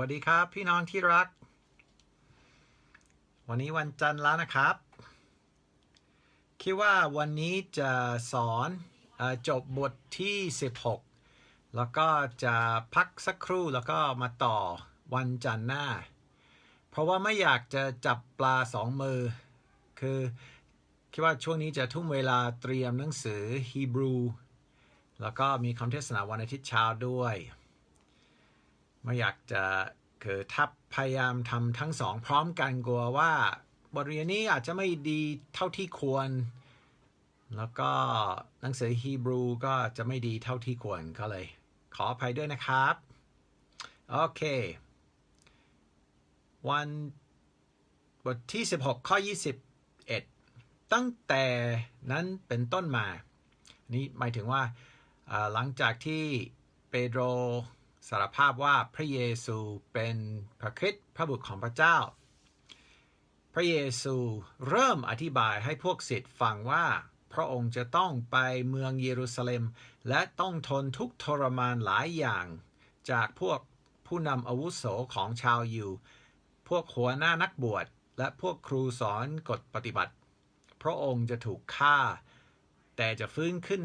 วัสดีครับพี่น้องที่รัก วันนี้วันจันทร์แล้วนะครับ คิดว่าวันนี้จะสอนอจบบทที่ 16 แล้วก็จะพักสักครู่แล้วก็มาต่อวันจันทร์หน้า เพราะว่าไม่อยากจะจับปลาสองมือ คือคิดว่าช่วงนี้จะทุ่มเวลาเตรียมหนังสือฮีบรู แล้วก็มีคำเทศนาวันอาทิตย์เช้าด้วย ไม่อยากจะคือทับพยายามทำทั้งสองพร้อมกันกลัวว่าบทเรียนนี้อาจจะไม่ดีเท่าที่ควร แล้วก็หนังสือฮีบรูก็จะไม่ดีเท่าที่ควรก็เลย ขออภัยด้วยนะครับ โอเค วันบทที่ 16 ข้อ 21 ตั้งแต่นั้นเป็นต้นมา นี่หมายถึงว่าหลังจากที่เปโตร สารภาพว่าพระเยซูเป็นพระคริสต์พระบุตรของพระเจ้า พระเยซูเริ่มอธิบายให้พวกศิษย์ฟังว่า พระองค์จะต้องไปเมืองเยรูซาเล็ม และต้องทนทุกทรมานหลายอย่าง จากพวกผู้นำอาวุโสของชาวยิวพวกหัวหน้านักบวชและพวกครูสอนกฎปฏิบัติ พระองค์จะถูกฆ่า แต่จะฟื้นขึ้น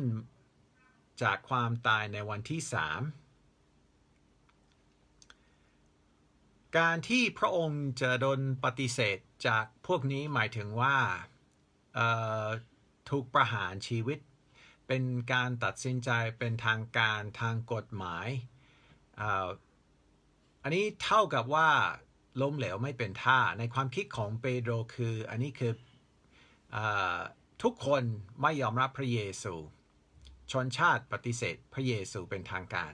จากความตายในวันที่สาม การที่พระองค์จะโดนปฏิเสธจากพวกนี้หมายถึงว่าถูกประหารชีวิต เป็นการตัดสินใจเป็นทางการทางกฎหมายอ,อันนี้เท่ากับว่าล้มเหลวไม่เป็นท่า ในความคิดของเปโตรคืออันนี้คือออทุกคนไม่ยอมรับพระเยซู ชนชาติปฏิเสธพระเยซูเป็นทางการ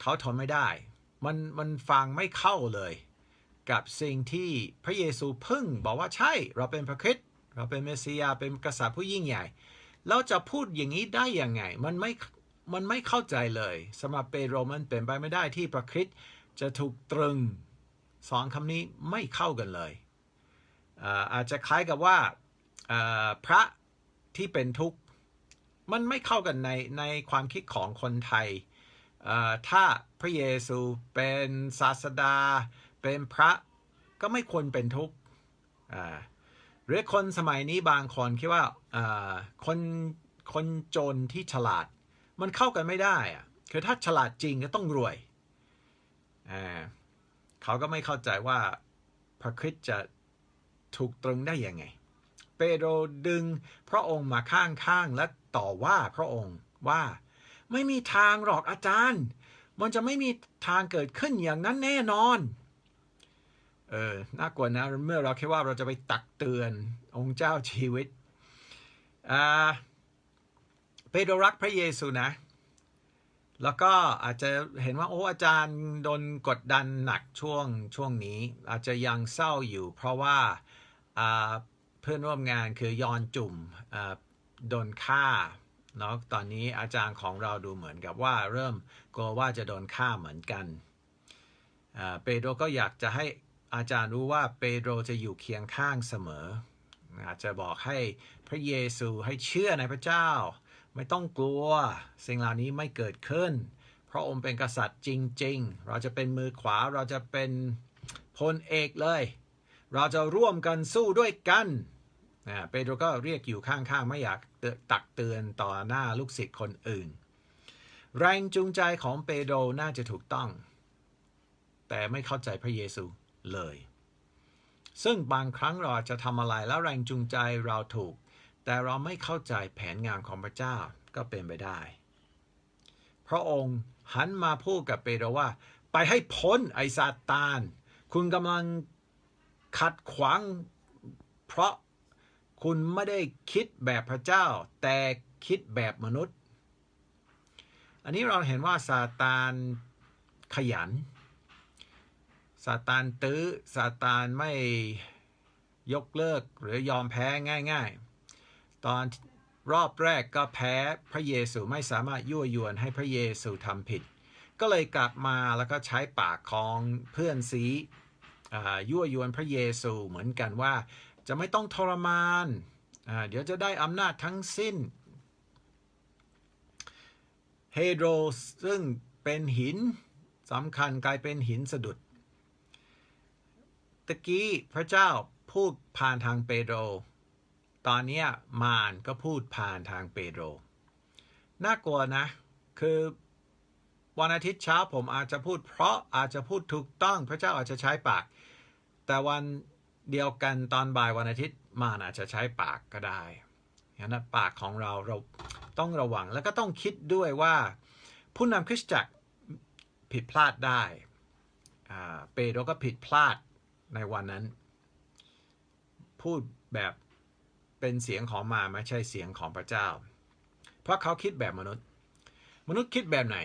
เขาทนไม่ได้ มันมันฟังไม่เข้าเลย กับสิ่งที่พระเยซูพึ่งบอกว่าใช่เราเป็นพระคริสต์เราเป็นเมสสิยาเป็นกษัตริย์ผู้ยิ่งใหญ่เราจะพูดอย่างนี้ได้ยังไง มันไม่มันไม่เข้าใจเลยสำหรับเปโรมันเป็นไปไม่ได้ที่พระคริสต์จะถูกตรึงสองคำนี้ไม่เข้ากันเลยอาจจะคล้ายกับว่าพระที่เป็นทุกข์ มันไม่เข้ากันในในความคิดของคนไทย ถ้าพระเยซูเป็นศาสดา เป็นพระก็ไม่ควรเป็นทุกข์หรือคนสมัยนี้บางคนคิดว่าคนคนจนที่ฉลาด มันเข้ากันไม่ได้อะคือถ้าฉลาดจริงก็ต้องรวยเขาก็ไม่เข้าใจว่าพระคริสต์จะถูกตรึงได้ยังไง เปโตรดึงพระองค์มาข้างๆและต่อว่าพระองค์ว่า ไม่มีทางหรอกอาจารย์ มันจะไม่มีทางเกิดขึ้นอย่างนั้นแน่นอน เออ น่ากลัวนะ เมื่อเราคิดว่าเราจะไปตักเตือนองค์เจ้าชีวิต อ่า เปโตรรักพระเยซูนะ แล้วก็อาจจะเห็นว่าโอ้อาจารย์โดนกดดันหนักช่วงช่วงนี้ อาจจะยังเศร้าอยู่ เพราะว่าอ่าเพื่อนร่วมงานคือยอนจุ่มอ่าโดนฆ่า เนาะตอนนี้อาจารย์ของเราดูเหมือนกับว่าเริ่มกลัวว่าจะโดนฆ่าเหมือนกันเปโตรก็อยากจะให้อาจารย์รู้ว่าเปโตรจะอยู่เคียงข้างเสมอ อาจจะบอกให้พระเยซูให้เชื่อในพระเจ้า ไม่ต้องกลัว สิ่งเหล่านี้ไม่เกิดขึ้น เพราะองค์เป็นกษัตริย์จริง ๆ เราจะเป็นมือขวาเราจะเป็นพลเอกเลย เราจะร่วมกันสู้ด้วยกัน เปโตรก็เรียกอยู่ข้างๆ ไม่อยากตักเตือนต่อหน้าลูกศิษย์คนอื่น แรงจูงใจของเปโตรน่าจะถูกต้อง แต่ไม่เข้าใจพระเยซูเลย ซึ่งบางครั้งเราจจะทำอะไรแล้วแรงจูงใจเราถูก แต่เราไม่เข้าใจแผนงานของพระเจ้าก็เป็นไปได้ พระองค์หันมาพูดกับเปโตรว่า ไปให้พ้นไอซาตาน คุณกำลังขัดขวางเพราะ คุณไม่ได้คิดแบบพระเจ้า แต่คิดแบบมนุษย์ อันนี้เราเห็นว่าซาตานขยันซาตานตื้อซาตานไม่ยกเลิกหรือยอมแพ้ง่าย ๆ ตอนรอบแรกก็แพ้พระเยซูไม่สามารถยั่วยวนให้พระเยซูทำผิด ก็เลยกลับมาแล้วก็ใช้ปากของเพื่อนซียั่วยวนพระเยซูเหมือนกันว่า จะไม่ต้องทรมาน เดี๋ยวจะได้อำนาจทั้งสิ้น เฮโดรซึ่งเป็นหินสำคัญกลายเป็นหินสะดุด ตะกี้พระเจ้าพูดผ่านทางเปโตรตอนนี้มารก็พูดผ่านทางเปโตรน่ากลัวนะ คือวันอาทิตย์เช้าผมอาจจะพูดเพราะอาจจะพูดถูกต้องพระเจ้าอาจจะใช้ปาก แต่วัน เดียวกันตอนบ่ายวันอาทิตย์มารอาจจะใช้ปากก็ได้ฉะนั้นปากของเราเราต้องระวังแล้วก็ต้องคิดด้วยว่า ผู้นำคริสตจักรผิดพลาดได้เปโตรก็ผิดพลาดในวันนั้น พูดแบบเป็นเสียงของมาไม่ใช่เสียงของพระเจ้า เพราะเขาคิดแบบมนุษย์ มนุษย์คิดแบบไหน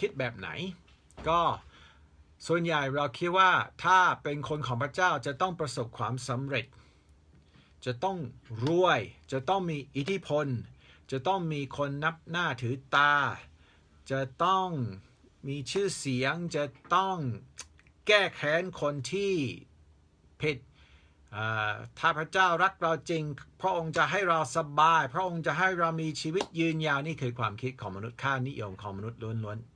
คิดแบบไหน ก็ ส่วนใหญ่เราคิดว่าถ้าเป็นคนของพระเจ้าจะต้องประสบความสำเร็จ จะต้องรวย จะต้องมีอิทธิพล จะต้องมีคนนับหน้าถือตา จะต้องมีชื่อเสียง จะต้องแก้แค้นคนที่ผิดถ้าพระเจ้ารักเราจริง พระองค์จะให้เราสบาย พระองค์จะให้เรามีชีวิตยืนยาวนี่คือความคิดของมนุษย์ค่านิยมของมนุษย์ล้วนๆ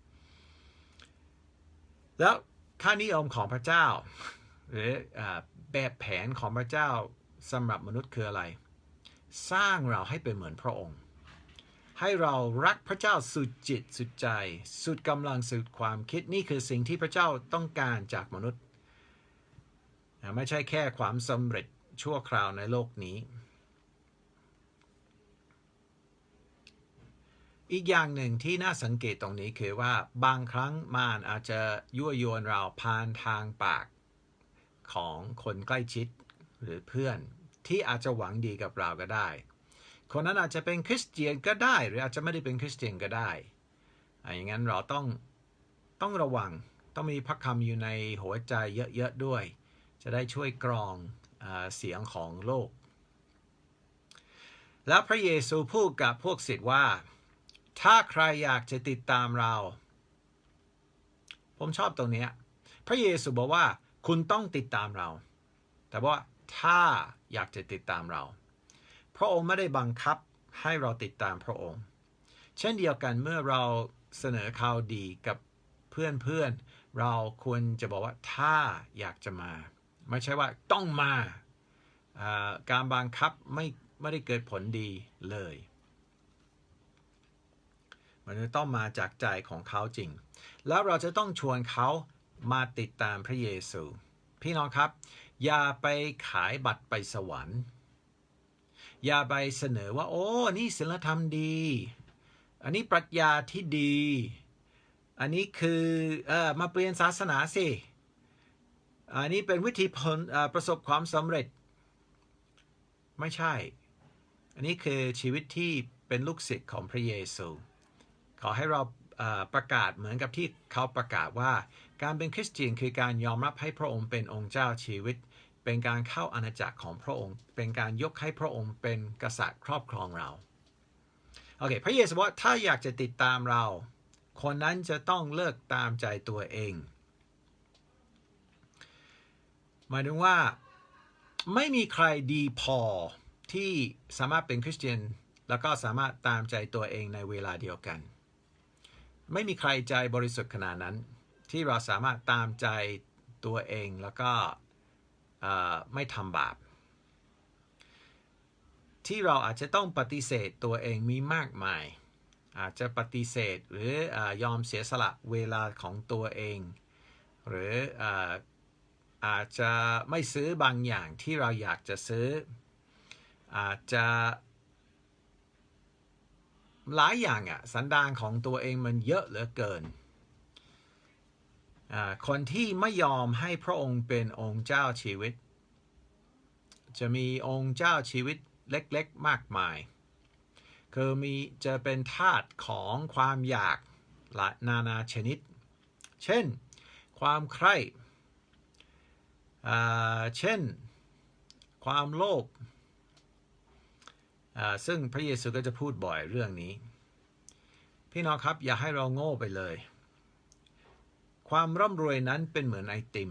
แล้วค่านิยมของพระเจ้า หรือแบบแผนของพระเจ้าสำหรับมนุษย์คืออะไร สร้างเราให้เป็นเหมือนพระองค์ ให้เรารักพระเจ้าสุดจิตสุดใจ สุดกำลังสุดความคิดนี่คือสิ่งที่พระเจ้าต้องการจากมนุษย์ ไม่ใช่แค่ความสำเร็จชั่วคราวในโลกนี้ อีกอย่างหนึ่งที่น่าสังเกตตรงนี้คือว่าบางครั้งมารอาจจะยั่วยวนเราผ่านทางปากของคนใกล้ชิดหรือเพื่อนที่อาจจะหวังดีกับเราก็ได้ คนนั้นอาจจะเป็นคริสเตียนก็ได้ หรืออาจจะไม่ได้เป็นคริสเตียนก็ได้อย่างนั้นเราต้องต้องระวังต้องมีพระคำอยู่ในหัวใจเยอะๆด้วย จะได้ช่วยกรองอเสียงของโลก แล้วพระเยซูพูดกับพวกศิษย์ว่า ถ้าใครอยากจะติดตามเรา ผมชอบตรงนี้ พระเยซูบอกว่าคุณต้องติดตามเรา แต่ว่าถ้าอยากจะติดตามเรา พระองค์ไม่ได้บังคับให้เราติดตามพระองค์ เช่นเดียวกันเมื่อเราเสนอข่าวดีกับเพื่อนๆ เราควรจะบอกว่าถ้าอยากจะมา ไม่ใช่ว่าต้องมา การบังคับไม่ไม่ได้เกิดผลดีเลย มันจะต้องมาจากใจของเขาจริง แล้วเราจะต้องชวนเขามาติดตามพระเยซู พี่น้องครับ อย่าไปขายบัตรไปสวรรค์ อย่าไปเสนอว่า โอ้นี่ศีลธรรมดี อันนี้ปรัชญาที่ดี อันนี้คือเออมาเปลี่ยนศาสนาสิ อันนี้เป็นวิธีผลประสบความสำเร็จ ไม่ใช่ อันนี้คือชีวิตที่เป็นลูกศิษย์ของพระเยซู ขอให้เราประกาศเหมือนกับที่เขาประกาศว่า การเป็นคริสเตียนคือการยอมรับให้พระองค์เป็นองค์เจ้าชีวิต เป็นการเข้าอาณาจักรของพระองค์ เป็นการยกให้พระองค์เป็นกษัตริย์ครอบครองเราโอเคพระเยซูบอกว่าถ้าอยากจะติดตามเรา คนนั้นจะต้องเลิกตามใจตัวเองหมายถึงว่าไม่มีใครดีพอที่สามารถเป็นคริสเตียน แล้วก็สามารถตามใจตัวเองในเวลาเดียวกัน ไม่มีใครใจบริสุทธิ์ขนาดนั้น ที่เราสามารถตามใจตัวเองแล้วก็ไม่ทำบาป ที่เราอาจจะต้องปฏิเสธตัวเองมีมากมาย อาจจะปฏิเสธหรืออยอมเสียสละเวลาของตัวเอง หรืออาจจะไม่ซื้อบางอย่างที่เราอยากจะซื้อ อาจจะ หลายอย่างอะสันดานของตัวเองมันเยอะเหลือเกิน คนที่ไม่ยอมให้พระองค์เป็นองค์เจ้าชีวิต จะมีองค์เจ้าชีวิตเล็กๆมากมาย คือมีจะเป็นทาสของความอยากหลายนานาชนิด เช่น ความใคร่เช่น ความโลภ ซึ่งพระเยซูก็จะพูดบ่อยเรื่องนี้ พี่น้องครับอย่าให้เราโง่ไปเลย ความร่ำรวยนั้นเป็นเหมือนไอติม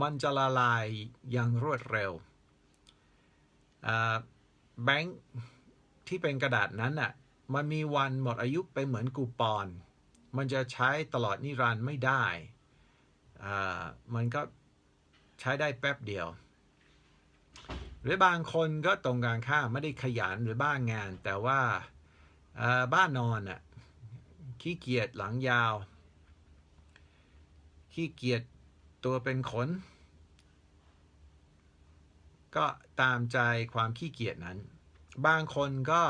มันจะละลายอย่างรวดเร็วแบงค์ที่เป็นกระดาษนั้นอะมันมีวันหมดอายุไปเหมือนกูปองมันจะใช้ตลอดนิรันดร์ไม่ได้ มันก็ใช้ได้แป๊บเดียว หรือบางคนก็ตรงกันข้ามไม่ได้ขยันหรือบ้างงาน แต่ว่าบ้านนอนอะขี้เกียจหลังยาว ขี้เกียจตัวเป็นขน ก็ตามใจความขี้เกียจนั้น บางคนก็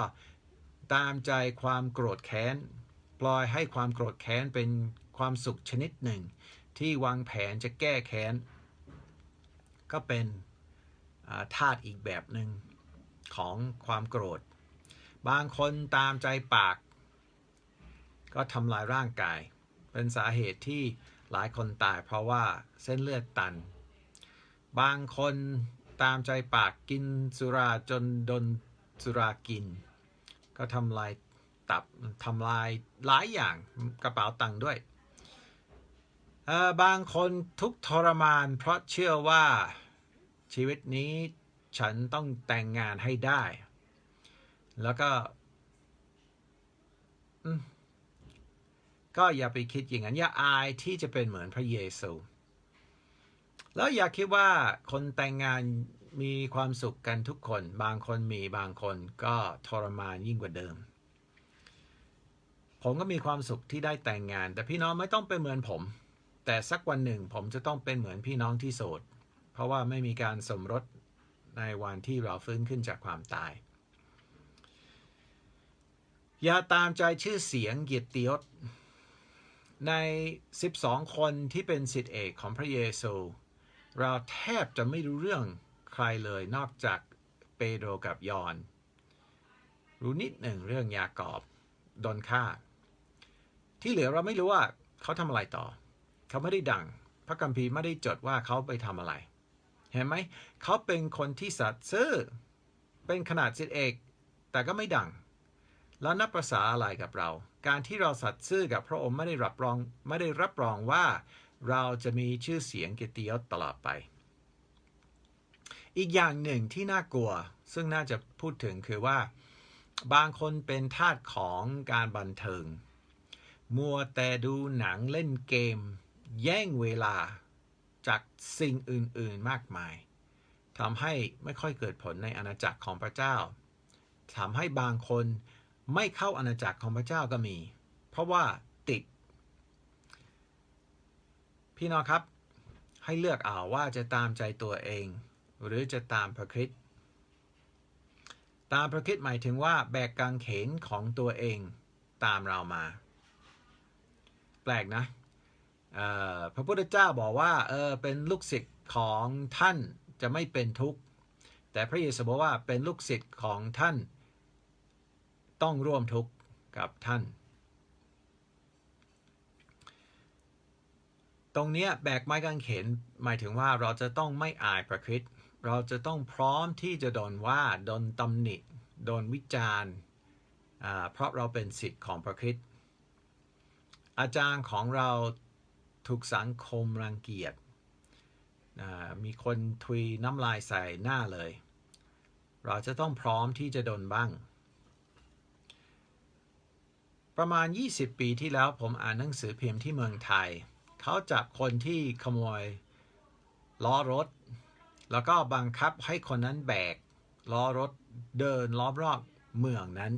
ตามใจความโกรธแค้น ปล่อยให้ความโกรธแค้นเป็นความสุขชนิดหนึ่ง ที่วางแผนจะแก้แค้น ก็เป็น ธาตุอีกแบบหนึ่งของความโกรธ บางคนตามใจปาก ก็ทำลายร่างกาย เป็นสาเหตุที่หลายคนตายเพราะว่าเส้นเลือดตัน บางคนตามใจปากกินสุราจนโดนสุรากิน ก็ทำลายตับทำลายหลายอย่างกระเป๋าตังค์ด้วย บางคนทุกข์ทรมานเพราะเชื่อว่า ชีวิตนี้ฉันต้องแต่งงานให้ได้ แล้วก็ ก็อย่าไปคิดอย่างนั้น อย่าอายที่จะเป็นเหมือนพระเยซู แล้วอย่าคิดว่าคนแต่งงานมีความสุขกันทุกคน บางคนมีบางคนก็ทรมานยิ่งกว่าเดิม ผมก็มีความสุขที่ได้แต่งงาน แต่พี่น้องไม่ต้องเป็นเหมือนผม แต่สักวันหนึ่งผมจะต้องเป็นเหมือนพี่น้องที่โสด เพราะว่าไม่มีการสมรสในวันที่เราฟื้นขึ้นจากความตาย อย่าตามใจชื่อเสียงเกียรติยศใน 12 คนที่เป็นสิทธิเอกของพระเยซู เราแทบจะไม่รู้เรื่องใครเลยนอกจากเปโดรกับยอน รู้นิดหนึ่งเรื่องยากอบโดนฆ่า ที่เหลือเราไม่รู้ว่าเขาทำอะไรต่อ เขาไม่ได้ดัง พระคัมภีร์ไม่ได้จดว่าเขาไปทำอะไร เห็นไหม เขาเป็นคนที่สัตย์ซื่อ เป็นขนาดสิทธิเอก แต่ก็ไม่ดัง แล้วนับประษาอะไรกับเรา การที่เราสัตย์ซื่อกับพระองค์ไม่ได้รับรองไม่ได้รับรองว่าเราจะมีชื่อเสียงเกียรติยศตลอดไป อีกอย่างหนึ่งที่น่ากลัว ซึ่งน่าจะพูดถึงคือว่า บางคนเป็นทาสของการบันเทิง มัวแต่ดูหนังเล่นเกม แย่งเวลา จากสิ่งอื่น ๆ มากมายทำให้ไม่ค่อยเกิดผลในอาณาจักรของพระเจ้าทำให้บางคนไม่เข้าอาณาจักรของพระเจ้าก็มี เพราะว่าติด พี่น้องครับ ให้เลือกเอาว่าจะตามใจตัวเอง หรือจะตามพระคริสต์ตามพระคริสต์หมายถึงว่าแบกกางเขนของตัวเองตามเรามา แปลกนะ พระพุทธเจ้าบอกว่าเออเป็นลูกศิษย์ของท่านจะไม่เป็นทุกข์ แต่พระเยซูบอกว่าเป็นลูกศิษย์ของท่านต้องร่วมทุกข์กับท่าน ตรงนี้แบกไม้กางเขนหมายถึงว่าเราจะต้องไม่อายพระคริสต์เราจะต้องพร้อมที่จะโดนว่าโดนตำหนิ โดนวิจารณ์เพราะเราเป็นสิทธิ์ของพระคริสต์อาจารย์ของเรา ถูกสังคมรังเกียจมีคนทุยน้ำลายใส่หน้าเลย เราจะต้องพร้อมที่จะโดนบ้าง ประมาณ 20 ปีที่แล้วผมอ่านหนังสือพิมพ์ที่เมืองไทย เขาจับคนที่ขโมยล้อรถ แล้วก็บังคับให้คนนั้นแบกล้อรถเดินล้อมรอบเมืองนั้น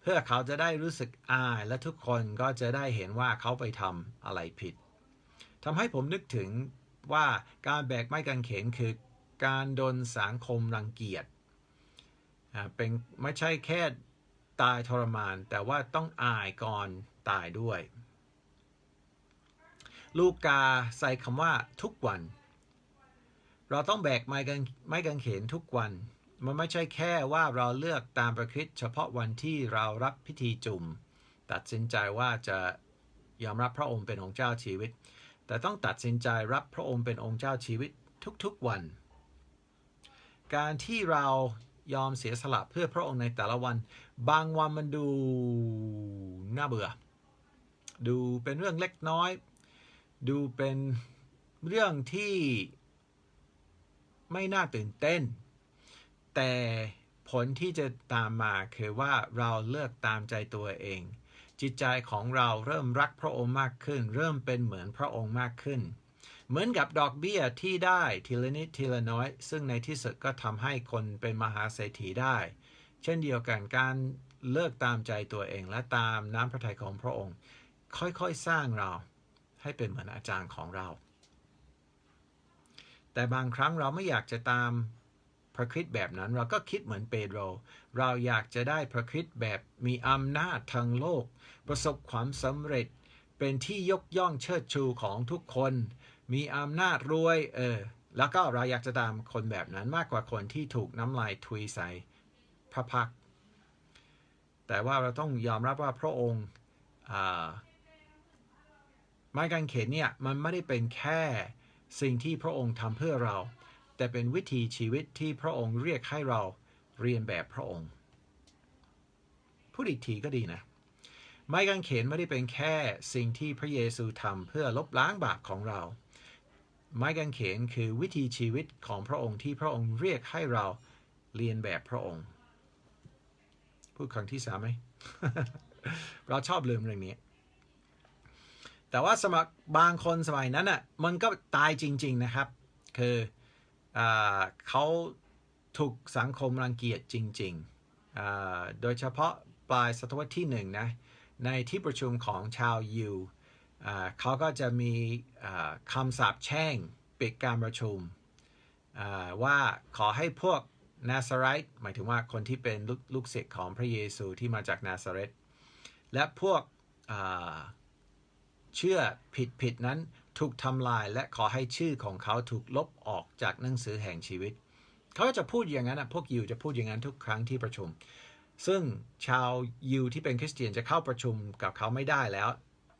เพื่อเขาจะได้รู้สึกอายและทุกคนก็จะได้เห็นว่าเขาไปทำอะไรผิด ทำให้ผมนึกถึงว่าการแบกไม้กางเขนคือการโดนสังคมรังเกียจเป็นไม่ใช่แค่ตายทรมาน แต่ว่าต้องอายก่อนตายด้วย ลูกาใส่คำว่าทุกวัน เราต้องแบกไม้กางไม้กางเขนทุกวัน มันไม่ใช่แค่ว่าเราเลือกตามประคริสต์เฉพาะวันที่เรารับพิธีจุ่ม ตัดสินใจว่าจะยอมรับพระองค์เป็นองค์เจ้าชีวิต แต่ต้องตัดสินใจรับพระองค์เป็นองค์เจ้าชีวิตทุกๆวัน การที่เรายอมเสียสละเพื่อพระองค์ในแต่ละวัน บางวันมันดูน่าเบื่อ ดูเป็นเรื่องเล็กน้อย ดูเป็นเรื่องที่ไม่น่าตื่นเต้น แต่ผลที่จะตามมาคือว่าเราเลือกตามใจตัวเอง จิตใจของเราเริ่มรักพระองค์มากขึ้น เริ่มเป็นเหมือนพระองค์มากขึ้น เหมือนกับดอกเบี้ยที่ได้ทีละนิดทีละน้อย ซึ่งในที่สุดก็ทำให้คนเป็นมหาเศรษฐีได้ เช่นเดียวกันการเลิกตามใจตัวเองและตามน้ำพระทัยของพระองค์ ค่อยๆสร้างเราให้เป็นเหมือนอาจารย์ของเรา แต่บางครั้งเราไม่อยากจะตาม พระคริสต์แบบนั้นเราก็คิดเหมือนเปโตรเราอยากจะได้พระคริสต์แบบมีอำนาจทางโลก ประสบความสำเร็จ เป็นที่ยกย่องเชิดชูของทุกคน มีอำนาจรวยเออแล้วก็เราอยากจะตามคนแบบนั้นมากกว่าคนที่ถูกน้ำลายทุยใส่พระพัก แต่ว่าเราต้องยอมรับว่าพระองค์ไม้กางเขนเนี่ยมันไม่ได้เป็นแค่สิ่งที่พระองค์ทำเพื่อเรา แต่เป็นวิธีชีวิตที่พระองค์เรียกให้เราเรียนแบบพระองค์ พูดอีกทีก็ดีนะ ไม้กางเขนไม่ได้เป็นแค่สิ่งที่พระเยซูทำเพื่อลบล้างบาปของเรา ไม้กางเขนคือวิธีชีวิตของพระองค์ที่พระองค์เรียกให้เราเรียนแบบพระองค์ พูดครั้งที่สามไหมเราชอบลืมเรื่องนี้ แต่ว่าสมัครบางคนสมัยนั้นอะมันก็ตายจริง ๆนะครับ คือ เขาถูกสังคมรังเกียจจริงๆ โดยเฉพาะปลายศตวรรษที่หนึ่งนะ ในที่ประชุมของชาวยิวเขาก็จะมีคำสาปแช่งปิดการประชุมว่าขอให้พวกนาซาไรต์หมายถึงว่าคนที่เป็นลูกศิษย์ของพระเยซูที่มาจากนาซาเรตและพวกเชื่อผิดผิดนั้น ถูกทำลายและขอให้ชื่อของเขาถูกลบออกจากหนังสือแห่งชีวิต เขาจะพูดอย่างนั้นพวกยิวจะพูดอย่างนั้นทุกครั้งที่ประชุม ซึ่งชาวยิวที่เป็นคริสเตียนจะเข้าประชุมกับเขาไม่ได้แล้ว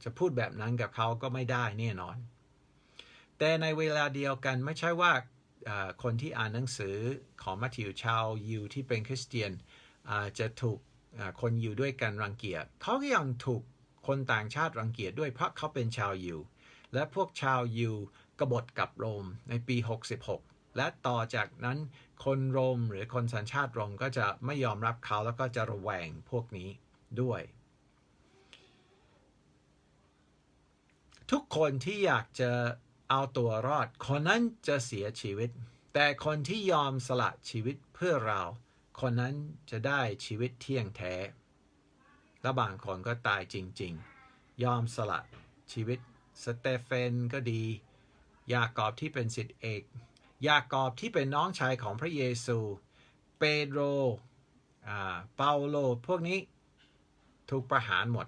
จะพูดแบบนั้นกับเขาก็ไม่ได้แน่นอน แต่ในเวลาเดียวกันไม่ใช่ว่าคนที่อ่านหนังสือของมัทธิวชาวยิวที่เป็นคริสเตียนจะถูกคนยิวด้วยกันรังเกียจเขาก็ยังถูกคนต่างชาติรังเกียจด้วยเพราะเขาเป็นชาวยิว และพวกชาวยิวกบฏกับโรมในปี 66 และต่อจากนั้นคนโรมหรือคนสัญชาติโรมก็จะไม่ยอมรับเขาแล้วก็จะระแวงพวกนี้ด้วย ทุกคนที่อยากจะเอาตัวรอด คนนั้นจะเสียชีวิต แต่คนที่ยอมสละชีวิตเพื่อเรา คนนั้นจะได้ชีวิตเที่ยงแท้และบางคนก็ตายจริง ๆ ยอมสละชีวิต สเตเฟนก็ดี ยากอบที่เป็นสิทธิเอก ยากอบที่เป็นน้องชายของพระเยซู เปโตรเปาโล พวกนี้ถูกประหารหมด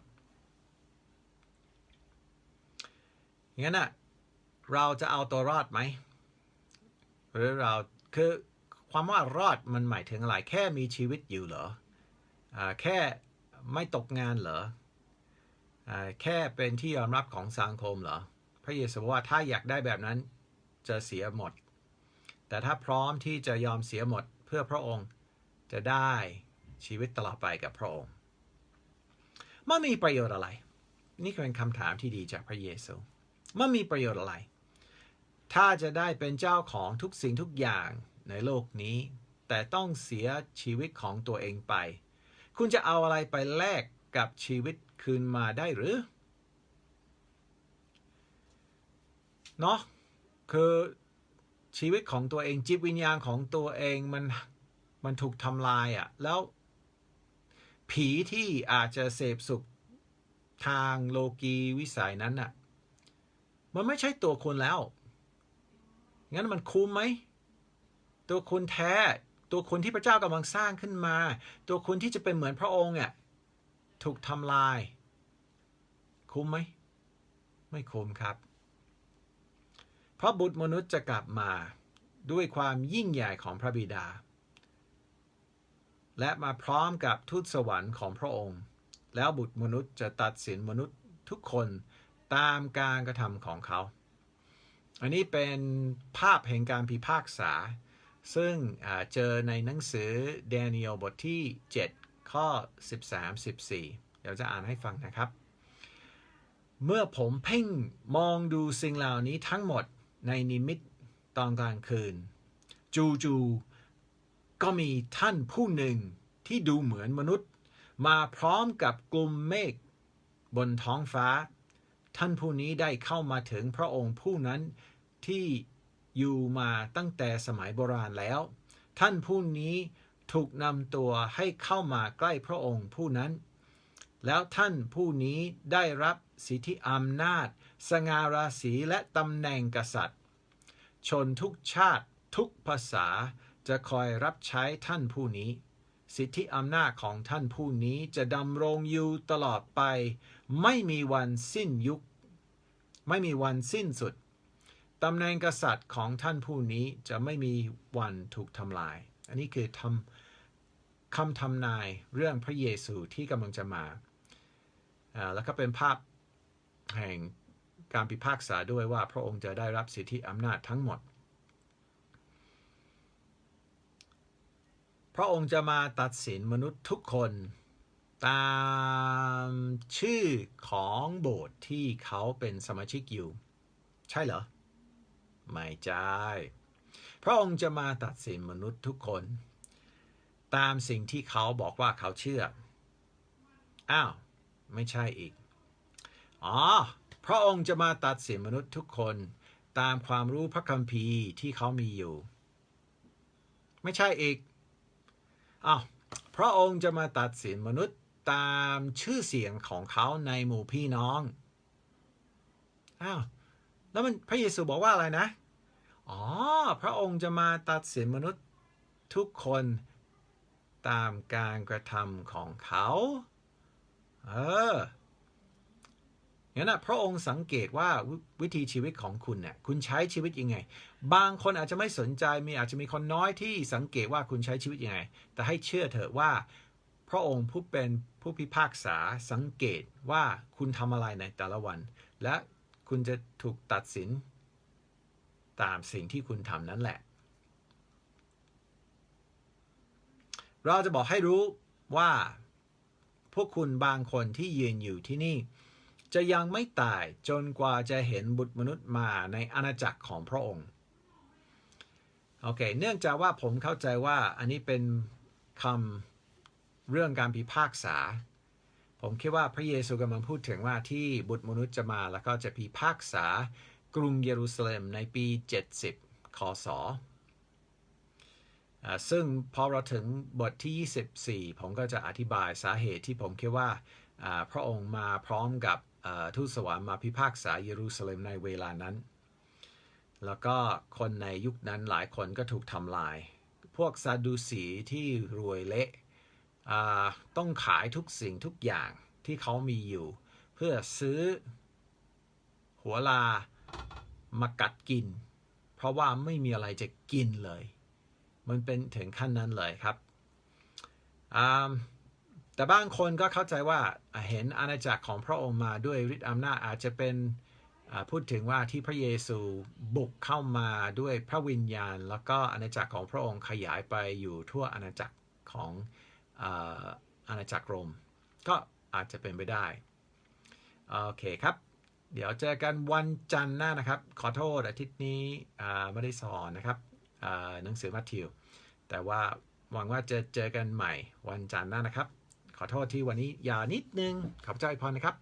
งั้นอะเราจะเอาตัวรอดไหม หรือเรา คือความว่ารอดมันหมายถึงอะไร แค่มีชีวิตอยู่เหรออแค่ไม่ตกงานเหรอ แค่เป็นที่ยอมรับของสังคมเหรอ พระเยซูบอกว่าถ้าอยากได้แบบนั้นจะเสียหมด แต่ถ้าพร้อมที่จะยอมเสียหมดเพื่อพระองค์จะได้ชีวิตตลอดไปกับพระองค์มันมีประโยชน์อะไร นี่เป็นคำถามที่ดีจากพระเยซูมันมีประโยชน์อะไร ถ้าจะได้เป็นเจ้าของทุกสิ่งทุกอย่างในโลกนี้ แต่ต้องเสียชีวิตของตัวเองไป คุณจะเอาอะไรไปแลกกับชีวิต คืนมาได้หรือ เนาะคือชีวิตของตัวเองจิตวิญญาณของตัวเองมันมันถูกทำลายอะ่ะ แล้ว ผีที่อาจจะเสพสุขทางโลกีวิสัยนั้นอะ่ะ มันไม่ใช่ตัวคุณแล้ว งั้นมันคุ้มไหม ตัวคุณแท้ ตัวคุณที่พระเจ้ากำลังสร้างขึ้นมา ตัวคุณที่จะเป็นเหมือนพระองค์เนี่ย ถูกทำลาย คุ้มไหม ไม่คุ้มครับ เพราะบุตรมนุษย์จะกลับมาด้วยความยิ่งใหญ่ของพระบิดา และมาพร้อมกับทูตสวรรค์ของพระองค์ แล้วบุตรมนุษย์จะตัดสินมนุษย์ทุกคนตามการกระทำของเขา อันนี้เป็นภาพแห่งการพิพากษา ซึ่งเจอในหนังสือเดนิเอลบทที่ 7 ข้อ 13-14 เดี๋ยวจะอ่านให้ฟังนะครับ เมื่อผมเพ่งมองดูสิ่งเหล่านี้ทั้งหมดในนิมิตตอนกลางคืน จูจูก็มีท่านผู้หนึ่งที่ดูเหมือนมนุษย์ มาพร้อมกับกลุ่มเมฆบนท้องฟ้า ท่านผู้นี้ได้เข้ามาถึงพระองค์ผู้นั้นที่อยู่มาตั้งแต่สมัยโบราณแล้ว ท่านผู้นี้ ถูกนำตัวให้เข้ามาใกล้พระองค์ผู้นั้น แล้วท่านผู้นี้ได้รับสิทธิอำนาจ สง่าราศีและตำแหน่งกษัตริย์ ชนทุกชาติทุกภาษาจะคอยรับใช้ท่านผู้นี้ สิทธิอำนาจของท่านผู้นี้จะดำรงอยู่ตลอดไป ไม่มีวันสิ้นยุค ไม่มีวันสิ้นสุดตำแหน่งกษัตริย์ของท่านผู้นี้จะไม่มีวันถูกทำลาย อันนี้คือทำ คำทำนายเรื่องพระเยซูที่กำลังจะมา แล้วก็เป็นภาพแห่งการพิพากษาด้วยว่าพระองค์จะได้รับสิทธิอำนาจทั้งหมด พระองค์จะมาตัดสินมนุษย์ทุกคนตามชื่อของโบสถ์ที่เขาเป็นสมาชิกอยู่ ใช่เหรอ ไม่ใช่ พระองค์จะมาตัดสินมนุษย์ทุกคน ตามสิ่งที่เขาบอกว่าเขาเชื่อ อ้าว ไม่ใช่อีก อ๋อ พระองค์จะมาตัดสินมนุษย์ทุกคนตามความรู้พระคัมภีร์ที่เขามีอยู่ ไม่ใช่อีกอ้าวพระองค์จะมาตัดสินมนุษย์ตามชื่อเสียงของเขาในหมู่พี่น้อง อ้าว แล้วมันพระเยซูบอกว่าอะไรนะ อ๋อ พระองค์จะมาตัดสินมนุษย์ทุกคน ตามการกระทำของเขา เอองั้นนะพระองค์สังเกตว่าวิวิธีชีวิตของคุณเนี่ยคุณใช้ชีวิตยังไง บางคนอาจจะไม่สนใจมีอาจจะมีคนน้อยที่สังเกตว่าคุณใช้ชีวิตยังไง แต่ให้เชื่อเถอะว่า พระองค์ผู้เป็นผู้พิพากษาสังเกตว่าคุณทำอะไรในแต่ละวัน และคุณจะถูกตัดสิน ตามสิ่งที่คุณทำนั้นแหละ เราจะบอกให้รู้ว่า พวกคุณบางคนที่ยืนอยู่ที่นี่ จะยังไม่ตายจนกว่าจะเห็นบุตรมนุษย์มาในอาณาจักรของพระองค์โอเค เนื่องจากว่าผมเข้าใจว่าอันนี้เป็นคำเรื่องการพิพากษา ผมคิดว่าพระเยซูกำลังพูดถึงว่าที่บุตรมนุษย์จะมาแล้วก็จะพิพากษากรุงเยรูซาเล็มในปี 70คศ ซึ่งพอเราถึงบทที่ 24 ผมก็จะอธิบายสาเหตุที่ผมคิดว่าพระองค์มาพร้อมกับทูตสวรรค์มาพิพากษาเยรูซาเล็มในเวลานั้น แล้วก็คนในยุคนั้นหลายคนก็ถูกทำลาย พวกซาดูสีที่รวยเละต้องขายทุกสิ่งทุกอย่างที่เขามีอยู่ เพื่อซื้อหัวลามากัดกิน เพราะว่าไม่มีอะไรจะกินเลย มันเป็นถึงขั้นนั้นเลยครับ แต่บางคนก็เข้าใจว่าเห็นอาณาจักรของพระองค์มาด้วยฤทธิอำนาจอาจจะเป็นพูดถึงว่าที่พระเยซูบุกเข้ามาด้วยพระวิญญาณ แล้วก็อาณาจักรของพระองค์ขยายไปอยู่ทั่วอาณาจักรของอาณาจักรโรม ก็อาจจะเป็นไปได้โอเคครับ เดี๋ยวเจอกันวันจันทร์หน้านะครับ ขอโทษอาทิตย์นี้ไม่ได้สอนนะครับ หนังสือมัทธิว แต่ว่าหวังว่าจะเจอกันใหม่วันจันทร์หน้านะครับ ขอโทษที่วันนี้ยาวนิดนึงขอบใจพรนะครับ